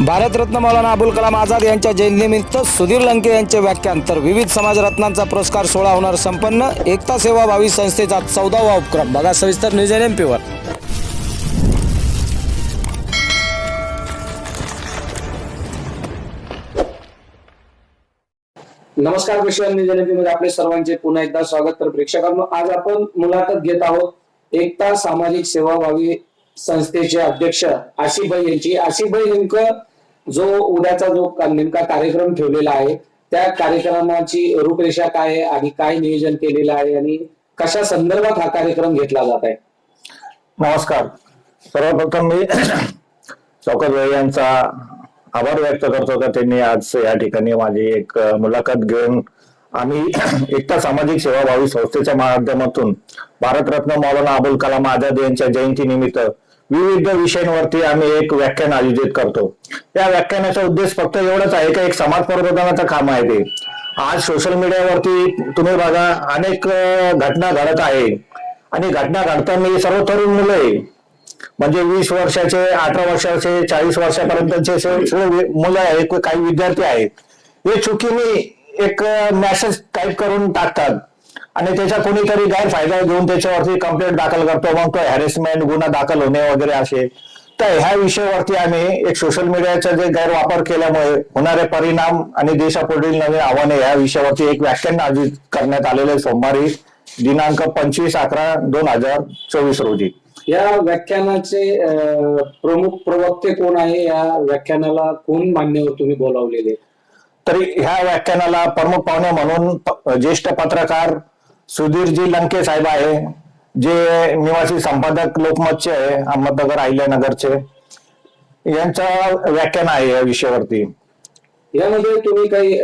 भारतरत्न मौलाना अबुल कलाम आझाद यांच्या जयंतीनिमित्त सुधीर लंके यांचे व्याख्यान तर विविध समाजरत्नांचा पुरस्कार सोहळा होणार संपन्न. एकता सेवा भावी संस्थेचा चौदावा उपक्रम. बघा सविस्तर न्यूज एन एम पीवर नमस्कार विश्व न्यूज एनमध्ये आपले सर्वांचे पुन्हा एकदा स्वागत. तर प्रेक्षकांनो आज आपण मुलाखत घेत आहोत एकता सामाजिक सेवा भावी संस्थेचे अध्यक्ष आशिबाई यांची. आशिबाई नेमकं जो उद्याचा जो का- नेमका कार्यक्रम ठेवलेला आहे त्या कार्यक्रमाची रूपरेषा काय आहे आणि काय नियोजन केलेलं आहे आणि कशा संदर्भात हा कार्यक्रम घेतला जात आहे? नमस्कार. सर्वप्रथम मी चौकत भाई यांचा आभार व्यक्त करतो का त्यांनी आज या ठिकाणी माझी एक मुलाखत घेऊन आम्ही एकता सामाजिक सेवाभावी संस्थेच्या माध्यमातून भारतरत्न मौलाना अबुल कलाम आझाद यांच्या जयंती निमित्त विविध विषयांवरती आम्ही एक व्याख्यान आयोजित करतो. या व्याख्यानाचा उद्देश फक्त एवढाच आहे का एक समाज प्रबोधनाचं काम आहे ते. आज सोशल मीडियावरती तुम्ही बघा अनेक घटना घडत आहे. आणि घटना घडताना सर्व तरुण मुलं आहे. म्हणजे वीस वर्षाचे अठरा वर्षाचे चाळीस वर्षापर्यंतचे सगळे मुलं आहेत काही विद्यार्थी आहेत. हे चुकीने एक मेसेज टाईप करून टाकतात. आणि त्याचा कोणीतरी गैरफायदा घेऊन त्याच्यावरती कंप्लेंट दाखल करतो. मग तो हॅरेसमेंट गुन्हा दाखल होणे वगैरे असे. तर ह्या विषयावरती आम्ही एक सोशल मीडियाचा जे गैरवापर केल्यामुळे होणारे परिणाम आणि देशापुढील नवीन आव्हाने या विषयावरती एक व्याख्यान आयोजित करण्यात आलेले सोमवारी दिनांक पंचवीस अकरा दोन हजार चोवीस रोजी. या व्याख्यानाचे प्रमुख प्रवक्ते कोण आहे? या व्याख्यानाला कोण मान्यवर तुम्ही बोलावलेले. तरी ह्या व्याख्यानाला प्रमुख पाहुणे म्हणून ज्येष्ठ पत्रकार सुधीरजी लंके साहेब आहे जे निवासी संपादक लोकमतचे आहे अहमदनगर अहिल्यानगरचे यांचं व्याख्यान आहे या विषयावरती. यामध्ये तुम्ही काही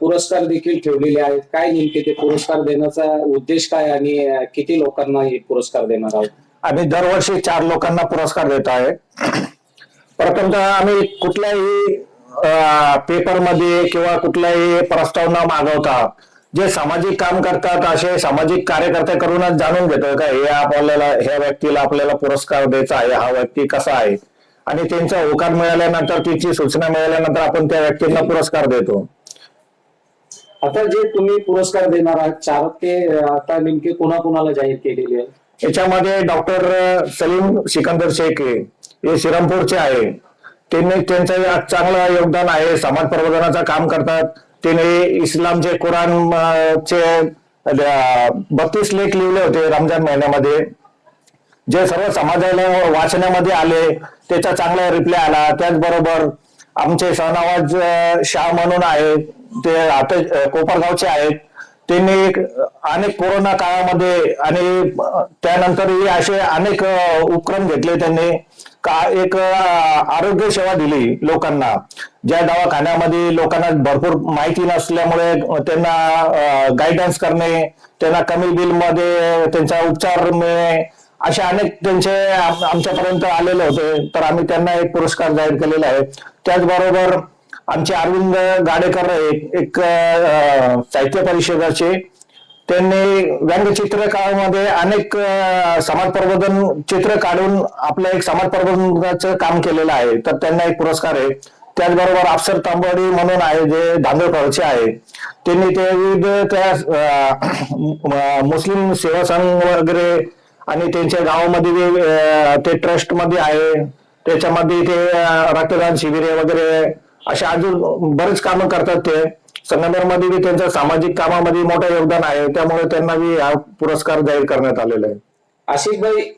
पुरस्कार देखील ठेवलेले आहेत. काय नेमके ते पुरस्कार देण्याचा उद्देश काय आणि किती लोकांना हे पुरस्कार देणार आहोत? आम्ही दरवर्षी चार लोकांना पुरस्कार देत आहे. प्रथमतः आम्ही कुठल्याही पेपरमध्ये किंवा कुठलाही प्रस्ताव न मागवता. जे सामाजिक काम करतात असे सामाजिक कार्यकर्ते करूनच जाणून घेतोय का हे आपल्याला ह्या व्यक्तीला आपल्याला पुरस्कार द्यायचा आहे हा व्यक्ती कसा आहे? आणि त्यांचा होकार मिळाल्यानंतर तिची सूचना मिळाल्यानंतर आपण त्या व्यक्तींना पुरस्कार देतो. आता जे तुम्ही पुरस्कार देणार आहात चार ते आता नेमके कुणाकुणाला जाहीर केलेले आहे? याच्यामध्ये डॉक्टर सलीम सिकंदर शेख हे श्रीरामपूरचे आहे. त्यांनी त्यांचं चांगलं योगदान आहे समाज प्रबोधनाचं काम करतात. त्यांनी इस्लामचे कुराण चे बत्तीस लेख लिहिले होते रमजान महिन्यामध्ये जे सर्व समाजाला वाचण्यामध्ये आले त्याचा चांगला रिप्लाय आला. त्याचबरोबर आमचे सहनवाज शाह म्हणून आहे ते आता कोपरगावचे आहेत. त्यांनी एक, अनेक कोरोना काळामध्ये आणि त्यानंतरही असे अनेक उपक्रम घेतले त्यांनी. का एक आरोग्य सेवा दिली लोकांना. ज्या दवाखान्यामध्ये लोकांना भरपूर माहिती नसल्यामुळे त्यांना गायडन्स करणे त्यांना कमी बिलमध्ये त्यांचा उपचार मिळणे असे अनेक त्यांचे आमच्यापर्यंत आलेले होते. तर आम्ही त्यांना एक पुरस्कार जाहीर केलेला आहे. त्याचबरोबर आमचे अरविंद गाडेकर एक साहित्य परिषदाचे त्यांनी व्यंगचित्रकारामध्ये अनेक समाज प्रबोधन चित्र काढून आपलं एक समाज प्रबोधनाचं काम केलेलं आहे. तर त्यांना एक पुरस्कार आहे. त्याचबरोबर अफसर तांबडी म्हणून आहे जे धांदोळकरचे आहे. त्यांनी ते विविध त्या मुस्लिम सेवा संघ वगैरे आणि त्यांच्या गावामध्ये ते ट्रस्टमध्ये आहे. त्याच्यामध्ये ते रक्तदान शिबिरे वगैरे अशा अजून बरेच कामं करतात ते. संगमनेरमध्ये बी त्यांच्या सामाजिक कामामध्ये मोठं योगदान आहे. त्यामुळे त्यांना बी हा पुरस्कार जाहीर करण्यात आलेला आहे. आशिफभाई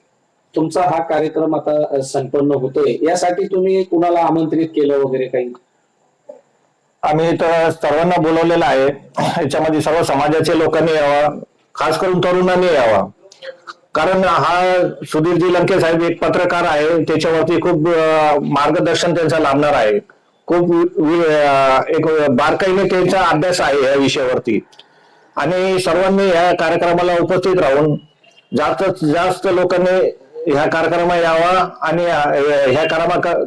तुमचा हा कार्यक्रम आता संपन्न होतोय. यासाठी तुम्ही कुणाला आमंत्रित केलं वगैरे काही? आम्ही तर सर्वांना बोलवलेलं आहे. याच्यामध्ये सर्व समाजाचे लोकांनी यावा. खास करून तरुणांनी यावा. कारण हा सुधीरजी लंके साहेब एक पत्रकार आहे. त्याच्यावरती खूप मार्गदर्शन त्यांचं लाभणार आहे. खूप एक बारकाईने त्यांचा अभ्यास आहे या विषयावरती. आणि सर्वांनी या कार्यक्रमाला उपस्थित राहून जास्त जास्त लोकांनी ह्या कार्यक्रमात यावा आणि ह्या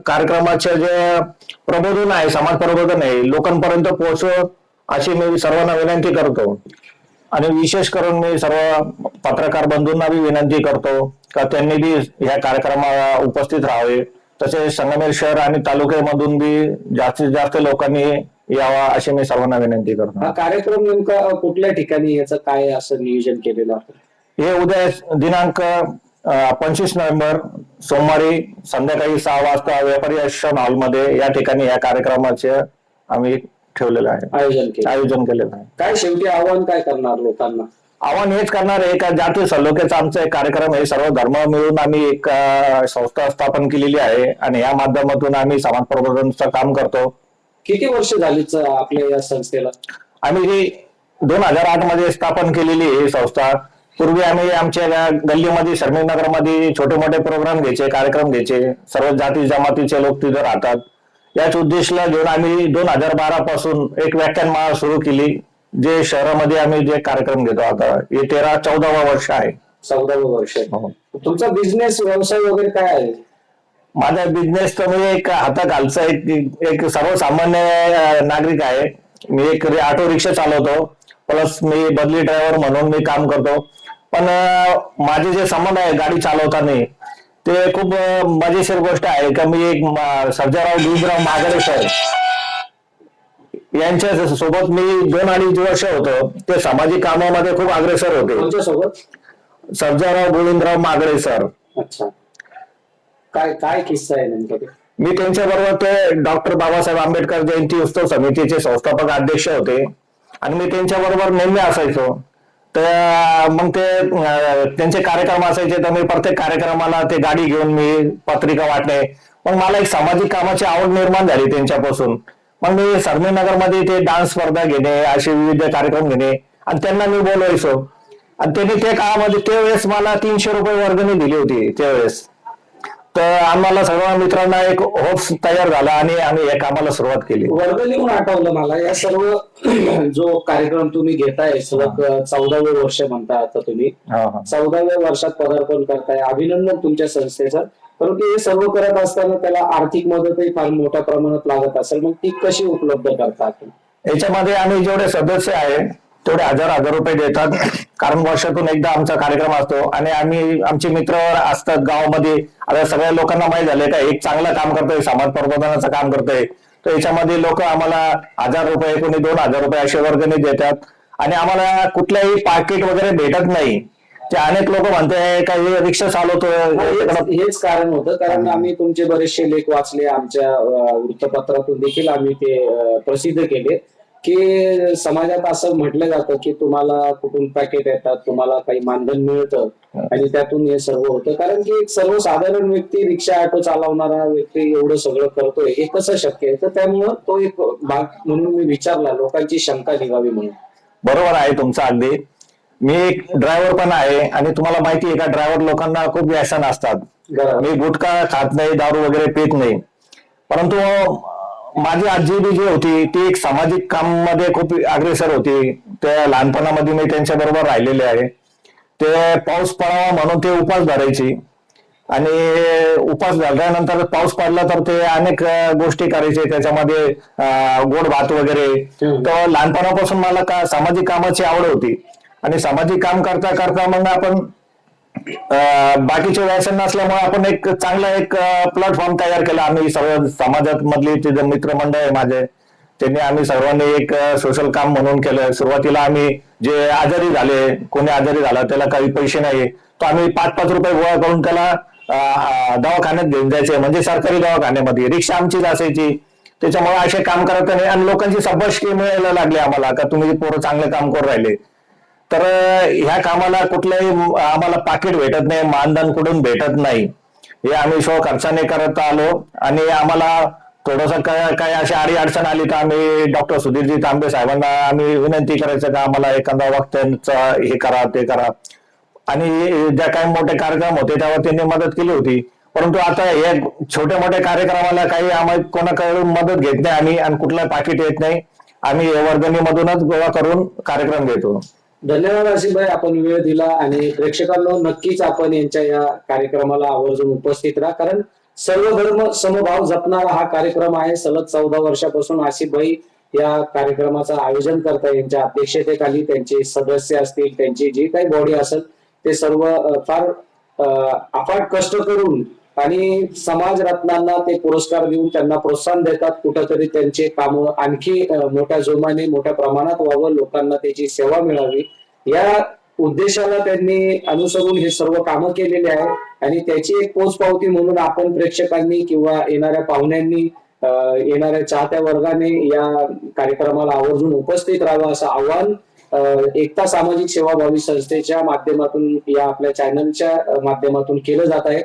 कार्यक्रमाचे जे प्रबोधन आहे समाज प्रबोधन आहे लोकांपर्यंत पोहोचव अशी मी सर्वांना विनंती करतो. आणि विशेष करून मी सर्व पत्रकार बंधूंना विनंती करतो का त्यांनी बी ह्या कार्यक्रमाला उपस्थित राहावे. तसेच संगमेर शहर आणि तालुक्यामधून बी जास्तीत जास्त लोकांनी यावा अशी मी सर्वांना विनंती करतो. हा कार्यक्रम नेमका कुठल्या ठिकाणी याचं काय असं नियोजन केलेलं आहे? हे उद्या दिनांक पंचवीस नोव्हेंबर सोमवारी संध्याकाळी सहा वाजता व्यापारी आश्रम हॉलमध्ये या ठिकाणी या कार्यक्रमाचे आम्ही ठेवलेलं आहे. आयोजन केलं आयोजन केलेलं आहे. काय शेवटी आव्हान काय करणार लोकांना? आव्हान हेच करणार आहे का? जाती सलोख्याचा आमचा एक कार्यक्रम आहे सर्व धर्म मिळून आम्ही एक संस्था स्थापन केलेली आहे आणि या माध्यमातून आम्ही समाज प्रबोधनचं काम करतो. किती वर्ष झालीच आपल्या या संस्थेला? आम्ही ही दोन हजार आठमध्ये स्थापन केलेली ही संस्था पूर्वी आम्ही आमच्या या गल्लीमध्ये शर्मिक नगरमध्ये छोटे मोठे प्रोग्राम घ्यायचे कार्यक्रम घ्यायचे. सर्व जाती जमातीचे लोक तिथे राहतात. याच उद्देशला घेऊन आम्ही दोन हजार बारा पासून एक व्याख्यानमाळा सुरू केली. जे शहरामध्ये आम्ही जे कार्यक्रम घेतो आता हे तेरा चौदावा वर्ष आहे. चौदावं वर्ष आहे. हो. तुमचा बिझनेस व्यवसाय वगैरे काय आहे? माझा बिझनेस तर मी एक हाताखालचा एक एक सर्वसामान्य अं, नागरिक आहे. मी एक रि- ऑटो रिक्षा चालवतो प्लस मी बदली ड्रायव्हर म्हणून मी काम करतो. पण अं, माझे जे संबंध आहे गाडी चालवताना ते खूप अं, मजेशीर गोष्ट आहे. का मी एक म- सर्जाराव गिरीराव मागरे सर यांच्या सोबत मी दोन अडीच वर्ष होतो. ते सामाजिक कामामध्ये खूप अग्रेसर होते. सोबत सर्जाराव गोविंदराव मागरे सर. अच्छा. काय काय किस्सा आहे नेमका मी त्यांच्या बरोबर ते डॉक्टर बाबासाहेब आंबेडकर जयंती उत्सव समितीचे संस्थापक अध्यक्ष होते. आणि मी त्यांच्या बरोबर नेहमी असायचो. तर मग ते त्यांचे कार्यक्रम असायचे. तर मी प्रत्येक कार्यक्रमाला ते गाडी घेऊन मी पत्रिका वाटणे. मग मला एक सामाजिक कामाची आवड निर्माण झाली त्यांच्यापासून. मग मी सरमीनगरमध्ये ते डान्स स्पर्धा घेणे असे विविध कार्यक्रम घेणे आणि त्यांना मी बोलवायचो. आणि त्यांनी त्या काळामध्ये त्यावेळेस मला तीनशे रुपये वर्गणी दिली होती त्यावेळेस. तर आम्हाला सर्व मित्रांना एक होप्स तयार झाला आणि आम्ही या कामाला सुरुवात केली. वर्ग लिहून आठवलं मला या सर्व जो कार्यक्रम तुम्ही घेताय सलग चौदावे वर्ष म्हणता आता तुम्ही. चौदाव्या वर्षात पदार्पण करताय. अभिनंदन तुमच्या संस्थेचं. परंतु हे सर्व करत असताना त्याला आर्थिक मदतही फार मोठ्या प्रमाणात लागत असेल. मग ती कशी उपलब्ध करतात? याच्यामध्ये आम्ही जेवढे सदस्य आहे तेवढे हजार हजार रुपये देतात. कारण वर्षातून एकदा आमचा कार्यक्रम असतो आणि आम्ही आमचे मित्र असतात गावामध्ये. आता सगळ्या लोकांना माहीत झालंय का एक चांगलं काम करतोय समाज प्रबोधनाचं काम करतोय. तर याच्यामध्ये लोक आम्हाला हजार रुपये कोणी दोन हजार रुपये असे वर्गणी देतात. आणि आम्हाला कुठल्याही पाकिट वगैरे भेटत नाही. ते अनेक लोक म्हणते का हे रिक्षा चालवतोय. हेच कारण होतं. कारण आम्ही तुमचे बरेचसे लेख वाचले आमच्या वृत्तपत्रातून देखील आम्ही ते प्रसिद्ध केले. की समाजात असं म्हटलं जातं की तुम्हाला कुठून पॅकेट येतात तुम्हाला काही मानधन मिळतं. आणि त्यातून हे सर्व होतं. कारण की एक सर्वसाधारण व्यक्ती रिक्षा ऑटो चालवणारा व्यक्ती एवढं सगळं करतोय हे कसं शक्य आहे? तर त्यामुळं तो एक भाग म्हणून मी विचारला लोकांची शंका निघावी म्हणून. बरोबर आहे तुमचं अगदी. मी एक ड्रायव्हर पण आहे आणि तुम्हाला माहिती आहे का ड्रायव्हर लोकांना खूप व्यसन असतात. मी गुटखा खात नाही दारू वगैरे पित नाही. परंतु माझी आजी बी जी होती ती एक सामाजिक काममध्ये खूप अग्रेसर होती. त्या लहानपणामध्ये मी त्यांच्या बरोबर राहिलेले आहे. ते पाऊस पडावा म्हणून ते उपास धरायची. आणि उपास झाल्यानंतर पाऊस पडला तर ते अनेक गोष्टी करायचे. त्याच्यामध्ये गोड भात वगैरे. तर लहानपणापासून मला का सामाजिक कामाची आवड होती. आणि सामाजिक काम करता करता मग आपण बाकीचे व्यसन नसल्यामुळे आपण एक चांगला एक प्लॅटफॉर्म तयार केला. आम्ही सर्व समाजात मधली ते जे मित्रमंडळ आहे माझे त्यांनी आम्ही सर्वांनी एक सोशल काम म्हणून केलं. सुरुवातीला आम्ही जे आजारी झाले कोणी आजारी झाला त्याला काही पैसे नाही. तो आम्ही पाच पाच रुपये गोळा करून त्याला दवाखान्यात घेऊन जायचे. म्हणजे सरकारी दवाखान्यामध्ये रिक्षा आमचीच असायची. त्याच्यामुळे असे काम करत नाही आणि लोकांची सबस्की मिळायला लागली आम्हाला. का तुम्ही पोरं चांगले काम करून राहिले. तर ह्या कामाला कुठलंही आम्हाला पाकिट भेटत नाही मानधन कुठून भेटत नाही. हे आम्ही शो खर्चाने करत आलो आणि आम्हाला थोडस काही अशी आडी अडचण आली तर आम्ही डॉक्टर सुधीरजी तांबे साहेबांना आम्ही विनंती करायचं का आम्हाला एखादा वक्त्यांचं हे करा ते करा. आणि ज्या काही मोठे कार्यक्रम होते त्यावर त्यांनी मदत केली होती. परंतु आता हे छोट्या मोठ्या कार्यक्रमाला काही आम्हाला कोणाकडून मदत घेत नाही आम्ही आणि कुठलं पाकिट येत नाही. आम्ही वर्गणीमधूनच गोळा करून कार्यक्रम घेतो. धन्यवाद आशिफभाई आपण वेळ दिला आणि प्रेक्षकांना नक्कीच आपण यांच्या या कार्यक्रमाला आवर्जून उपस्थित राहा. कारण सर्व धर्म समभाव जपणारा हा कार्यक्रम आहे. सलग चौदा वर्षापासून आसिफभाई या कार्यक्रमाचं आयोजन करतात यांच्या अध्यक्षतेखाली त्यांचे सदस्य असतील त्यांची जी काही बॉडी असेल ते सर्व फार अफाट कष्ट करून आणि समाज रत्नांना ते पुरस्कार देऊन त्यांना प्रोत्साहन देतात. कुठंतरी त्यांचे काम आणखी मोठ्या जोमाने मोठ्या प्रमाणात व्हावं लोकांना त्याची सेवा मिळावी. या उद्देशाला त्यांनी अनुसरून हे सर्व कामं केलेले आहे आणि त्याची एक पोचपावती म्हणून आपण प्रेक्षकांनी किंवा येणाऱ्या पाहुण्यांनी येणाऱ्या चाहत्या वर्गाने या कार्यक्रमाला आवर्जून उपस्थित राहावं असं आव्हान एकता सामाजिक सेवाभावी संस्थेच्या माध्यमातून या आपल्या चॅनलच्या माध्यमातून केलं जात आहे.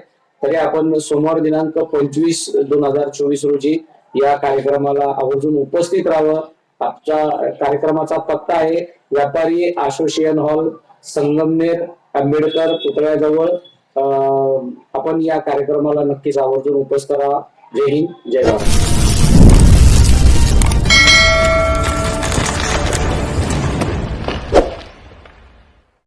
तरी आपण सोमवार दिनांक पंचवीस दोन हजार चोवीस रोजी या कार्यक्रमाला आवर्जून उपस्थित राहावं. आमच्या कार्यक्रमाचा पत्ता आहे व्यापारी असोसिएशन हॉल संगमनेर आंबेडकर पुतळ्याजवळ. आपण या कार्यक्रमाला नक्कीच आवर्जून उपस्थित राहा. जय हिंद जय भारत.